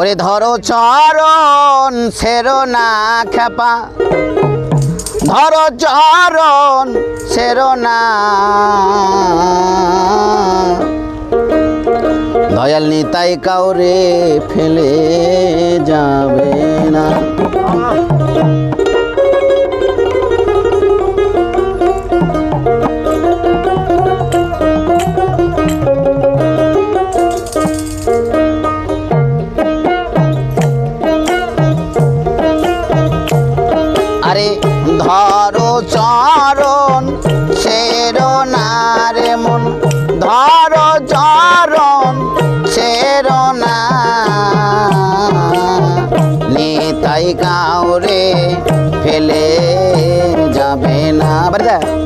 ওরে ধরো চরণ সেরো না খেপা ধরো চরণ সেরো না। দয়াল নিতাই কাউরে ফেলে যাবে না। ধরো চরণ শের না রে মন। ধরো চরণ শের নিতাই কাউরে ফেলে যাবে না। বাড়িতে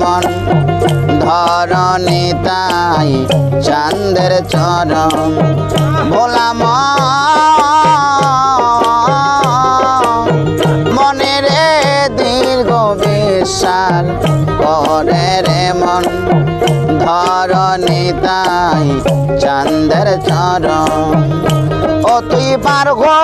মন ধরণী তাই চান্দের চরণ ভোলাম মনে রে দীর্ঘ বেসার করে রে মন। ধরণী তাই চান্দের চরণ। ও তুই পার গো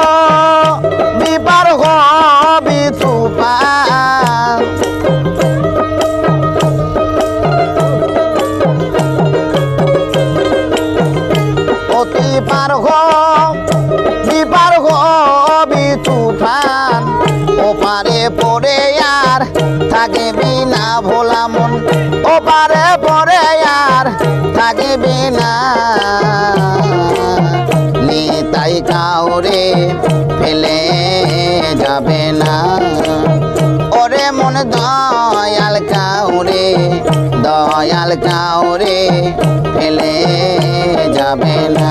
ফেলে যাবে না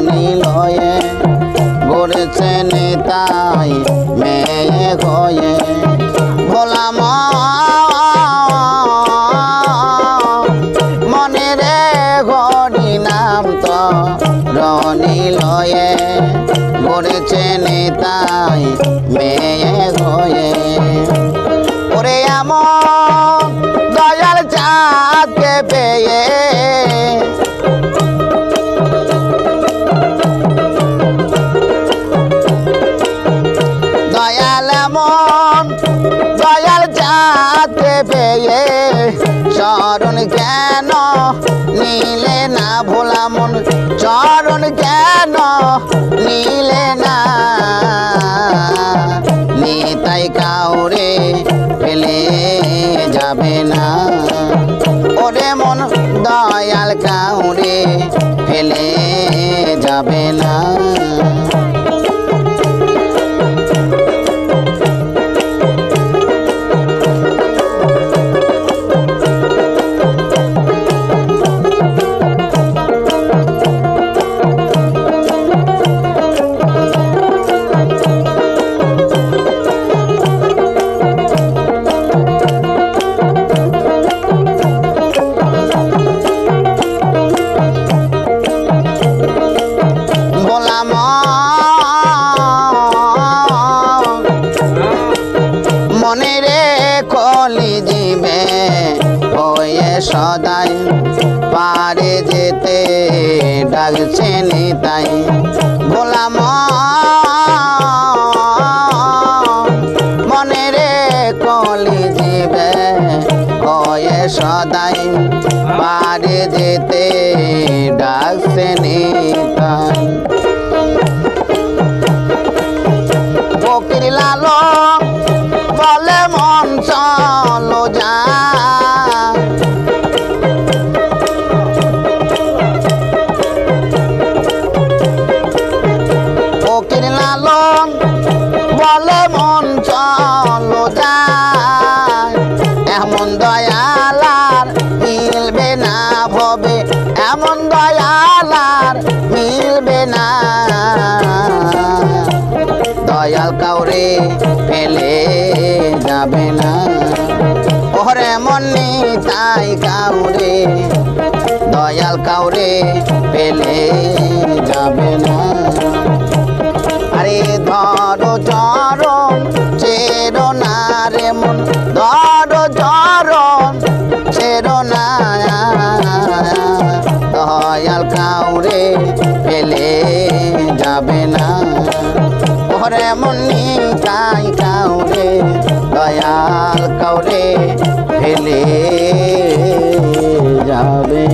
রনি লয়ে গড়েছে নেতাই চরণ কেন নিলে না ভোলা মন? চরণ কেন নিলে না? নিতাই কাউরে ফেলে যাবে না। ওরে মন দয়াল কাউরে ফেলে যাবে না। মনে রে কলি দিবে হয়ে সদাই পারে যেতে ডাকছে তাই গোলাম মনে রে কলি দিবে হয়ে সদাই পারে যেতে ডাকছে তাই ফকির লাল ওরে মনে তাই কাউরে, দয়াল কাউরে পেলে যাবে না। আরে ধরো চরণ চেরো না রে মন, ধরো চরণ চেরো না। দয়াল কাউরে পেলে যাবে না। ওরে মনি চাই কাউরে দয়াল কাউরে ফেলে যাবে।